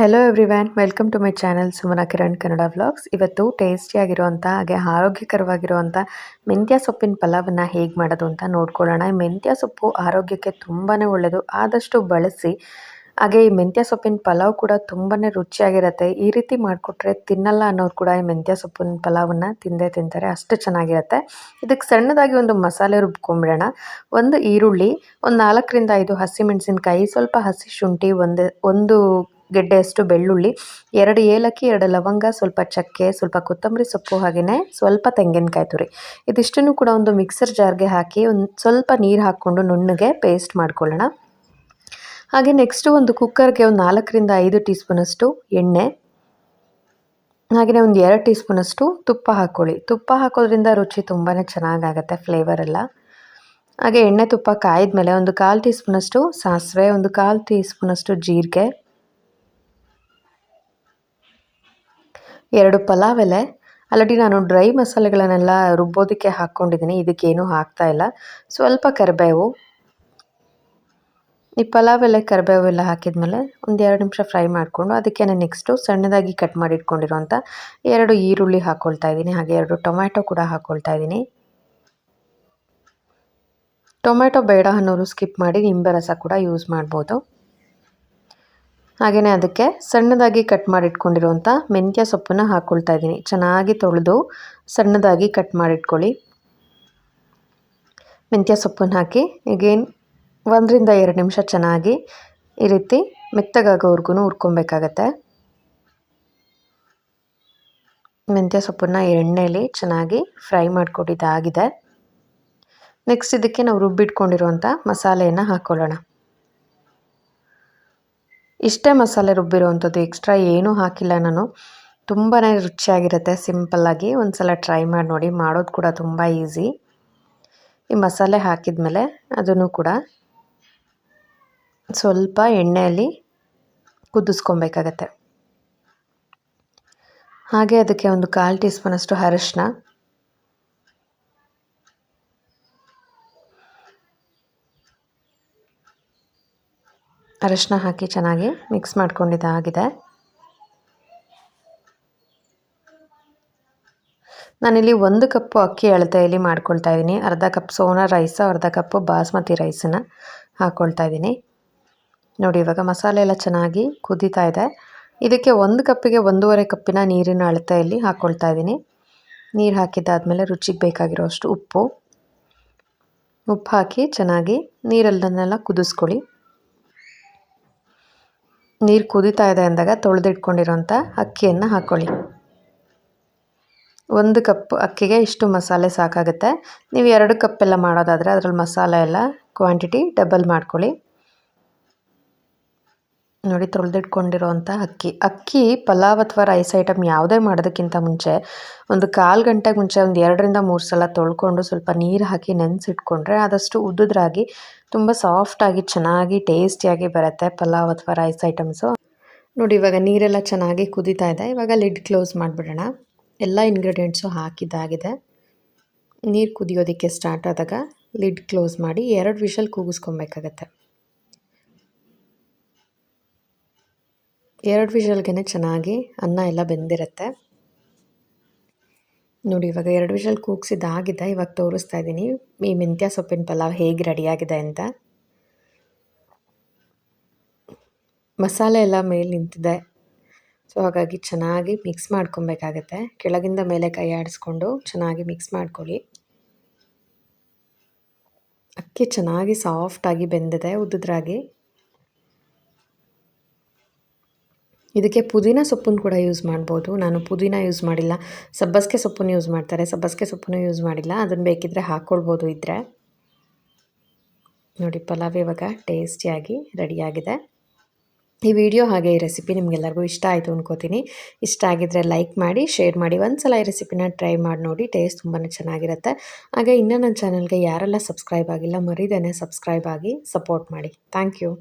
Hello everyone welcome to my channel Sumana Kiran Kannada vlogs ಇವತ್ತು ಟೇಸ್ಟಿಯಾಗಿರುವಂಥ ಹಾಗೆ ಆರೋಗ್ಯಕರವಾಗಿರುವಂಥ ಮೆಂತ್ಯ ಸೊಪ್ಪಿನ ಪಲಾವನ್ನು ಹೇಗೆ ಮಾಡೋದು ಅಂತ ನೋಡ್ಕೊಳ್ಳೋಣ. ಈ ಮೆಂತ್ಯ ಸೊಪ್ಪು ಆರೋಗ್ಯಕ್ಕೆ ತುಂಬಾ ಒಳ್ಳೆಯದು ಆದಷ್ಟು ಬಳಸಿ, ಹಾಗೆ ಈ ಮೆಂತ್ಯ ಸೊಪ್ಪಿನ ಪಲಾವ್ ಕೂಡ ತುಂಬಾ ರುಚಿಯಾಗಿರುತ್ತೆ. ಈ ರೀತಿ ಮಾಡಿಕೊಟ್ರೆ ತಿನ್ನಲ್ಲ ಅನ್ನೋರು ಕೂಡ ಈ ಮೆಂತ್ಯ ಸೊಪ್ಪಿನ ಪಲಾವನ್ನು ತಿಂದೇ ತಿಂತಾರೆ. ಅಷ್ಟು ಚೆನ್ನಾಗಿರುತ್ತೆ. ಇದಕ್ಕೆ ಸಣ್ಣದಾಗಿ ಒಂದು ಮಸಾಲೆ ರುಬ್ಕೊಂಬಿಡೋಣ. ಒಂದು ಈರುಳ್ಳಿ, ಒಂದು ನಾಲ್ಕರಿಂದ ಐದು ಹಸಿಮೆಣಸಿನಕಾಯಿ ಸ್ವಲ್ಪ ಹಸಿ ಶುಂಠಿ, ಒಂದು ಒಂದು ಗೆಡ್ಡೆಯಷ್ಟು ಬೆಳ್ಳುಳ್ಳಿ. ಎರಡು ಏಲಕ್ಕಿ, ಎರಡು ಲವಂಗ, ಸ್ವಲ್ಪ ಚಕ್ಕೆ, ಸ್ವಲ್ಪ ಕೊತ್ತಂಬರಿ ಸೊಪ್ಪು ಹಾಗೆಯೇ ಸ್ವಲ್ಪ ತೆಂಗಿನಕಾಯಿ ತುರಿ. ಇದಿಷ್ಟನ್ನು ಕೂಡ ಒಂದು ಮಿಕ್ಸರ್ ಜಾರ್ಗೆ ಹಾಕಿ ಒಂದು ಸ್ವಲ್ಪ ನೀರು ಹಾಕ್ಕೊಂಡು ನುಣ್ಣಗೆ ಪೇಸ್ಟ್ ಮಾಡ್ಕೊಳ್ಳೋಣ. ಹಾಗೆ ನೆಕ್ಸ್ಟು ಒಂದು ಕುಕ್ಕರ್ಗೆ ಒಂದು ನಾಲ್ಕರಿಂದ ಐದು ಟೀ ಸ್ಪೂನಷ್ಟು ಎಣ್ಣೆ. ಹಾಗೆಯೇ ಒಂದು ಎರಡು ಟೀ ಸ್ಪೂನಷ್ಟು ತುಪ್ಪ ಹಾಕ್ಕೊಳ್ಳಿ. ತುಪ್ಪ ಹಾಕೋದ್ರಿಂದ ರುಚಿ ತುಂಬಾ ಚೆನ್ನಾಗಾಗತ್ತೆ ಫ್ಲೇವರ್ ಎಲ್ಲ. ಹಾಗೆ ಎಣ್ಣೆ ತುಪ್ಪ ಕಾಯ್ದ ಮೇಲೆ ಒಂದು ಕಾಲು ಟೀ ಸ್ಪೂನಷ್ಟು ಸಾಸಿವೆ, ಒಂದು ಕಾಲು ಟೀ ಸ್ಪೂನಷ್ಟು ಜೀರಿಗೆ. ಎರಡು ಪಲಾವ್ ಎಲೆ. ಆಲ್ರೆಡಿ ನಾನು ಡ್ರೈ ಮಸಾಲೆಗಳನ್ನೆಲ್ಲ ರುಬ್ಬೋದಕ್ಕೆ ಹಾಕ್ಕೊಂಡಿದ್ದೀನಿ. ಇದಕ್ಕೇನೂ ಹಾಕ್ತಾ ಇಲ್ಲ. ಸ್ವಲ್ಪ ಕರಿಬೇವು. ಈ ಪಲಾವ್ ಎಲೆ, ಕರಿಬೇವು ಎಲ್ಲ ಹಾಕಿದ್ಮೇಲೆ ಒಂದು ಎರಡು ನಿಮಿಷ ಫ್ರೈ ಮಾಡಿಕೊಂಡು ಅದಕ್ಕೆ ನಾನು ನೆಕ್ಸ್ಟು ಸಣ್ಣದಾಗಿ ಕಟ್ ಮಾಡಿ ಇಟ್ಕೊಂಡಿರುವಂಥ ಎರಡು ಈರುಳ್ಳಿ ಹಾಕ್ಕೊಳ್ತಾ ಇದ್ದೀನಿ. ಹಾಗೆ ಎರಡು ಟೊಮ್ಯಾಟೊ ಕೂಡ ಹಾಕ್ಕೊಳ್ತಾ ಇದ್ದೀನಿ. ಟೊಮ್ಯಾಟೊ ಬೇಡ ಅನ್ನೋರು ಸ್ಕಿಪ್ ಮಾಡಿ ನಿಂಬೆ ರಸ ಕೂಡ ಯೂಸ್ ಮಾಡ್ಬೋದು. ಹಾಗೆಯೇ ಅದಕ್ಕೆ ಸಣ್ಣದಾಗಿ ಕಟ್ ಮಾಡಿಟ್ಕೊಂಡಿರುವಂಥ ಮೆಂತ್ಯ ಸೊಪ್ಪನ್ನು ಹಾಕ್ಕೊಳ್ತಾ ಇದ್ದೀನಿ. ಚೆನ್ನಾಗಿ ತೊಳೆದು ಸಣ್ಣದಾಗಿ ಕಟ್ ಮಾಡಿಟ್ಕೊಳ್ಳಿ. ಮೆಂತ್ಯ ಸೊಪ್ಪನ್ನು ಹಾಕಿ ಈಗೇನು ಒಂದರಿಂದ ಎರಡು ನಿಮಿಷ ಚೆನ್ನಾಗಿ ಈ ರೀತಿ ಮೆತ್ತಗಾಗೋವರೆಗೂ ಹುರ್ಕೊಬೇಕಾಗತ್ತೆ. ಮೆಂತ್ಯ ಸೊಪ್ಪನ್ನು ಎಣ್ಣೆಯಲ್ಲಿ ಚೆನ್ನಾಗಿ ಫ್ರೈ ಮಾಡಿಕೊಟ್ಟಿದ್ದಾಗಿದೆ. ನೆಕ್ಸ್ಟ್ ಇದಕ್ಕೆ ನಾವು ರುಬ್ಬಿಟ್ಕೊಂಡಿರುವಂಥ ಮಸಾಲೆಯನ್ನು ಹಾಕ್ಕೊಳ್ಳೋಣ ಇಷ್ಟೇ ಮಸಾಲೆ ರುಬ್ಬಿರುವಂಥದ್ದು ಎಕ್ಸ್ಟ್ರಾ ಏನೂ ಹಾಕಿಲ್ಲ ನಾನು. ತುಂಬಾ ರುಚಿಯಾಗಿರುತ್ತೆ ಸಿಂಪಲ್ಲಾಗಿ ಒಂದು ಸಲ ಟ್ರೈ ಮಾಡಿ ನೋಡಿ. ಮಾಡೋದು ಕೂಡ ತುಂಬ ಈಸಿ ಈ ಮಸಾಲೆ ಹಾಕಿದ ಮೇಲೆ ಅದನ್ನು ಕೂಡ ಸ್ವಲ್ಪ ಎಣ್ಣೆಯಲ್ಲಿ ಕುದಿಸ್ಕೊಬೇಕಾಗತ್ತೆ. ಹಾಗೆ ಅದಕ್ಕೆ ಒಂದು ಕಾಲು ಟೀ ಸ್ಪೂನಷ್ಟು ಅರಶಿನ ಅರಶಿನ ಹಾಕಿ ಚೆನ್ನಾಗಿ ಮಿಕ್ಸ್ ಮಾಡ್ಕೊಂಡಿದ್ದಾಗಿದೆ ನಾನಿಲ್ಲಿ ಒಂದು ಕಪ್ಪು ಅಕ್ಕಿ ಅಳತೆಯಲ್ಲಿ ಮಾಡ್ಕೊಳ್ತಾ ಇದ್ದೀನಿ. ಅರ್ಧ ಕಪ್ ಸೋನಾ ರೈಸು, ಅರ್ಧ ಕಪ್ಪು ಬಾಸ್ಮತಿ ರೈಸನ್ನು ಹಾಕ್ಕೊಳ್ತಾ ಇದ್ದೀನಿ. ನೋಡಿ, ಇವಾಗ ಮಸಾಲೆ ಎಲ್ಲ ಚೆನ್ನಾಗಿ ಕುದೀತಾ ಇದೆ. ಇದಕ್ಕೆ ಒಂದು ಕಪ್ಪಿಗೆ ಒಂದೂವರೆ ಕಪ್ಪಿನ ನೀರಿನ ಅಳತೆಯಲ್ಲಿ ಹಾಕ್ಕೊಳ್ತಾ ಇದ್ದೀನಿ. ನೀರು ಹಾಕಿದ್ದಾದಮೇಲೆ ರುಚಿಗೆ ಬೇಕಾಗಿರೋಷ್ಟು ಉಪ್ಪು. ಉಪ್ಪು ಹಾಕಿ ಚೆನ್ನಾಗಿ ನೀರಲ್ಲನ್ನೆಲ್ಲ ಕುದಿಸ್ಕೊಳ್ಳಿ. ನೀರು ಕುದೀತಾ ಇದೆ ಅಂದಾಗ ತೊಳೆದಿಟ್ಕೊಂಡಿರೋಂಥ ಅಕ್ಕಿಯನ್ನು ಹಾಕ್ಕೊಳ್ಳಿ ಒಂದು ಕಪ್ ಅಕ್ಕಿಗೆ ಇಷ್ಟು ಮಸಾಲೆ ಸಾಕಾಗುತ್ತೆ. ನೀವು ಎರಡು ಕಪ್ಪೆಲ್ಲ ಮಾಡೋದಾದರೆ ಅದರಲ್ಲಿ ಮಸಾಲೆ ಎಲ್ಲ ಕ್ವಾಂಟಿಟಿ ಡಬಲ್ ಮಾಡ್ಕೊಳ್ಳಿ. ನೋಡಿ ತೊಳೆದಿಟ್ಕೊಂಡಿರೋವಂಥ ಅಕ್ಕಿ. ಅಕ್ಕಿ, ಪಲಾವ್ ಅಥವಾ ರೈಸ್ ಐಟಮ್ ಯಾವುದೇ ಮಾಡೋದಕ್ಕಿಂತ ಮುಂಚೆ ಒಂದು ಕಾಲು ಗಂಟೆಗೆ ಮುಂಚೆ ಒಂದು ಎರಡರಿಂದ ಮೂರು ಸಲ ತೊಳ್ಕೊಂಡು ಸ್ವಲ್ಪ ನೀರು ಹಾಕಿ ನೆನೆಸಿಟ್ಕೊಂಡ್ರೆ ಆದಷ್ಟು ಉದ್ದುದ್ರಾಗಿ, ತುಂಬ ಸಾಫ್ಟಾಗಿ ಚೆನ್ನಾಗಿ ಟೇಸ್ಟಿಯಾಗಿ ಬರುತ್ತೆ ಪಲಾವ್ ಅಥವಾ ರೈಸ್ ಐಟಮ್ಸು ನೋಡಿ, ಇವಾಗ ನೀರೆಲ್ಲ ಚೆನ್ನಾಗಿ ಕುದೀತಾ ಇದೆ. ಇವಾಗ ಲಿಡ್ ಕ್ಲೋಸ್ ಮಾಡಿಬಿಡೋಣ. ಎಲ್ಲ ಇಂಗ್ರೀಡಿಯೆಂಟ್ಸು ಹಾಕಿದ್ದಾಗಿದೆ. ನೀರು ಕುದಿಯೋದಕ್ಕೆ ಸ್ಟಾರ್ಟ್ ಆದಾಗ ಲಿಡ್ ಕ್ಲೋಸ್ ಮಾಡಿ ಎರಡು ವಿಷಲ್ ಕೂಗಿಸ್ಕೊಬೇಕಾಗತ್ತೆ. ಎರಡು ವಿಷಲ್ಗೆ ಚೆನ್ನಾಗಿ ಅನ್ನ ಎಲ್ಲ ಬೆಂದಿರುತ್ತೆ. ನೋಡಿ, ಇವಾಗ ಎರಡು ವಿಷಲ್ ಕೂಗಿಸಿದ್ದಾಗಿದೆ ಇವಾಗ ತೋರಿಸ್ತಾ ಇದ್ದೀನಿ. ಈ ಮೆಂತ್ಯ ಸೊಪ್ಪಿನ ಪಲಾವ್ ಹೇಗೆ ರೆಡಿಯಾಗಿದೆ ಅಂತ. ಮಸಾಲೆ ಎಲ್ಲ ಮೇಲೆ ನಿಂತಿದೆ. ಸೊ ಹಾಗಾಗಿ ಚೆನ್ನಾಗಿ ಮಿಕ್ಸ್ ಮಾಡ್ಕೊಬೇಕಾಗತ್ತೆ. ಕೆಳಗಿಂದ ಮೇಲೆ ಕೈ ಆಡಿಸ್ಕೊಂಡು ಚೆನ್ನಾಗಿ ಮಿಕ್ಸ್ ಮಾಡ್ಕೊಳ್ಳಿ. ಅಕ್ಕಿ ಚೆನ್ನಾಗಿ ಸಾಫ್ಟಾಗಿ ಬೆಂದಿದೆ, ಉದ್ದುದ್ರಾಗಿ. ಇದಕ್ಕೆ ಪುದೀನ ಸೊಪ್ಪನ್ನು ಕೂಡ ಯೂಸ್ ಮಾಡ್ಬೋದು. ನಾನು ಪುದೀನ ಯೂಸ್ ಮಾಡಿಲ್ಲ. ಸಬ್ಬಸ್ಗೆ ಸೊಪ್ಪನ್ನು ಯೂಸ್ ಮಾಡ್ತಾರೆ. ಸಬ್ಬಸಿಗೆ ಸೊಪ್ಪನ್ನು ಯೂಸ್ ಮಾಡಿಲ್ಲ. ಅದನ್ನು ಬೇಕಿದ್ದರೆ ಹಾಕ್ಕೊಳ್ಬೋದು ಇದ್ದರೆ ನೋಡಿ, ಪಲಾವ್ ಇವಾಗ ಟೇಸ್ಟಿಯಾಗಿ ರೆಡಿಯಾಗಿದೆ. ಈ ವಿಡಿಯೋ ಹಾಗೆ ಈ ರೆಸಿಪಿ ನಿಮಗೆಲ್ಲರಿಗೂ ಇಷ್ಟ ಆಯಿತು ಅಂದ್ಕೋತೀನಿ ಇಷ್ಟ ಆಗಿದ್ದರೆ ಲೈಕ್ ಮಾಡಿ, ಶೇರ್ ಮಾಡಿ. ಒಂದು ಸಲ ಈ ರೆಸಿಪಿನ ಟ್ರೈ ಮಾಡಿ ನೋಡಿ. ಟೇಸ್ಟ್ ತುಂಬಾ ಚೆನ್ನಾಗಿರುತ್ತೆ. ಹಾಗೆ ಇನ್ನೂ ನನ್ನ ಚಾನಲ್ಗೆ ಯಾರೆಲ್ಲ ಸಬ್ಸ್ಕ್ರೈಬ್ ಆಗಿಲ್ಲ, ಮರಿದೇನೆ ಸಬ್ಸ್ಕ್ರೈಬ್ ಆಗಿ ಸಪೋರ್ಟ್ ಮಾಡಿ. Thank you.